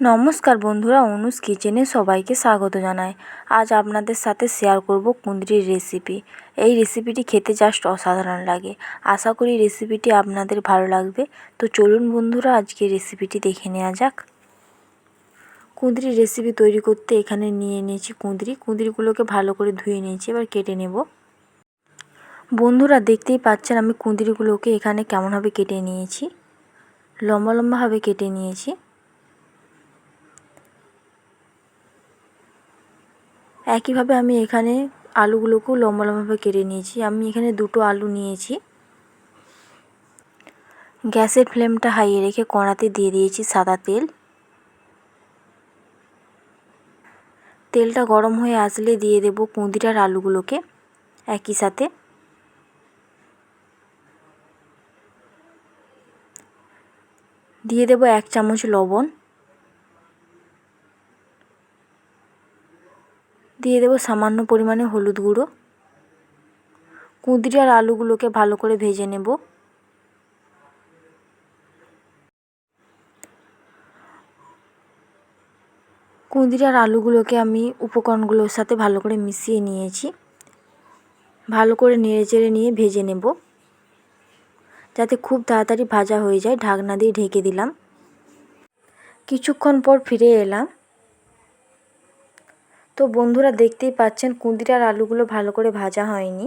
নমস্কার বন্ধুরা, অনুজ কিচেনে সবাইকে স্বাগত জানাই। আজ আপনাদের সাথে শেয়ার করব কুঁদরির রেসিপি এই রেসিপিটি খেতে জাস্ট অসাধারণ লাগে। আশা করি রেসিপিটি আপনাদের ভালো লাগবে। তো চলুন বন্ধুরা আজকে রেসিপিটি দেখে নেওয়া যাক। কুঁদরির রেসিপি তৈরি করতে এখানে নিয়ে নিয়েছি কুঁদরি। কুঁদরিগুলোকে ভালো করে ধুয়ে নিয়েছি, এবার কেটে নেব। বন্ধুরা, দেখতেই পাচ্ছেন আমি কুঁদরিগুলোকে এখানে কেমনভাবে কেটে নিয়েছি। লম্বা লম্বাভাবে কেটে নিয়েছি। একইভাবে আমি এখানে আলুগুলোকেও লম্বা লম্বাভাবে কেটে নিয়েছি। আমি এখানে দুটো আলু নিয়েছি। গ্যাসের ফ্লেমটা হাইয়ে রেখে কড়াতে দিয়ে দিয়েছি সাদা তেল। তেলটা গরম হয়ে আসলে দিয়ে দেব কুঁদিরার আলুগুলোকে একই সাথে। দিয়ে দেব এক চামচ লবণ। দিয়ে দেবো সামান্য পরিমাণে হলুদ গুঁড়ো। কুঁদরি আর আলুগুলোকে ভালো করে ভেজে নেব। কুঁদরি আর আলুগুলোকে আমি উপকরণগুলোর সাথে ভালো করে মিশিয়ে নিয়েছি। ভালো করে নেড়ে চেড়ে নিয়ে ভেজে নেব। যাতে খুব তাড়াতাড়ি ভাজা হয়ে যায়, ঢাকনা দিয়ে ঢেকে দিলাম। কিছুক্ষণ পর ফিরে এলাম। তো বন্ধুরা দেখতেই পাচ্ছেন কুঁদরি আর আলুগুলো ভালো করে ভাজা হয়নি।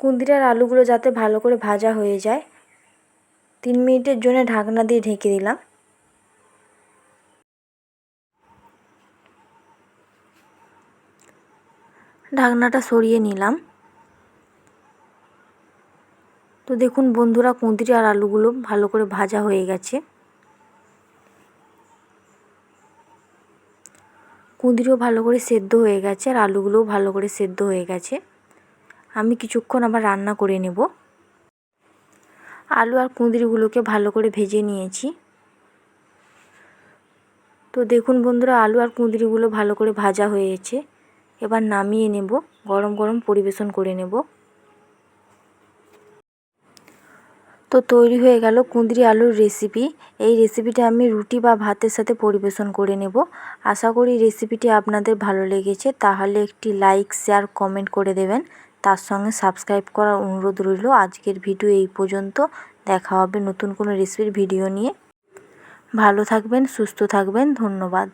কুঁদরি আর আলুগুলো যাতে ভালো করে ভাজা হয়ে যায়। তিন মিনিটের জন্য ঢাকনা দিয়ে ঢেকে দিলাম। ঢাকনাটা সরিয়ে নিলাম। তো দেখুন বন্ধুরা, কুঁদরি আর আলুগুলো ভালো করে ভাজা হয়ে গেছে। কুঁদরিও ভালো করে সেদ্ধ হয়ে গেছে আর আলুগুলোও ভালো করে সেদ্ধ হয়ে গেছে। আমি কিছুক্ষণ আবার রান্না করে নেব। আলু আর কুঁদরিগুলোকে ভালো করে ভেজে নিয়েছি। তো দেখুন বন্ধুরা, আলু আর কুঁদরিগুলো ভালো করে ভাজা হয়েছে। এবার নামিয়ে নেব, গরম গরম পরিবেশন করে নেব। তো তৈরি হয়ে গেল কুঁদরি আলুর রেসিপি এই রেসিপিটা আমি রুটি বা ভাতের সাথে পরিবেশন করে নেব। আশা করি রেসিপিটি আপনাদের ভালো লেগেছে, তাহলে একটি লাইক শেয়ার কমেন্ট করে দেবেন। তার সঙ্গে সাবস্ক্রাইব করার অনুরোধ রইল। আজকের ভিডিও এই পর্যন্ত। দেখা হবে নতুন কোনো রেসিপির ভিডিও নিয়ে। ভালো থাকবেন, সুস্থ থাকবেন, ধন্যবাদ।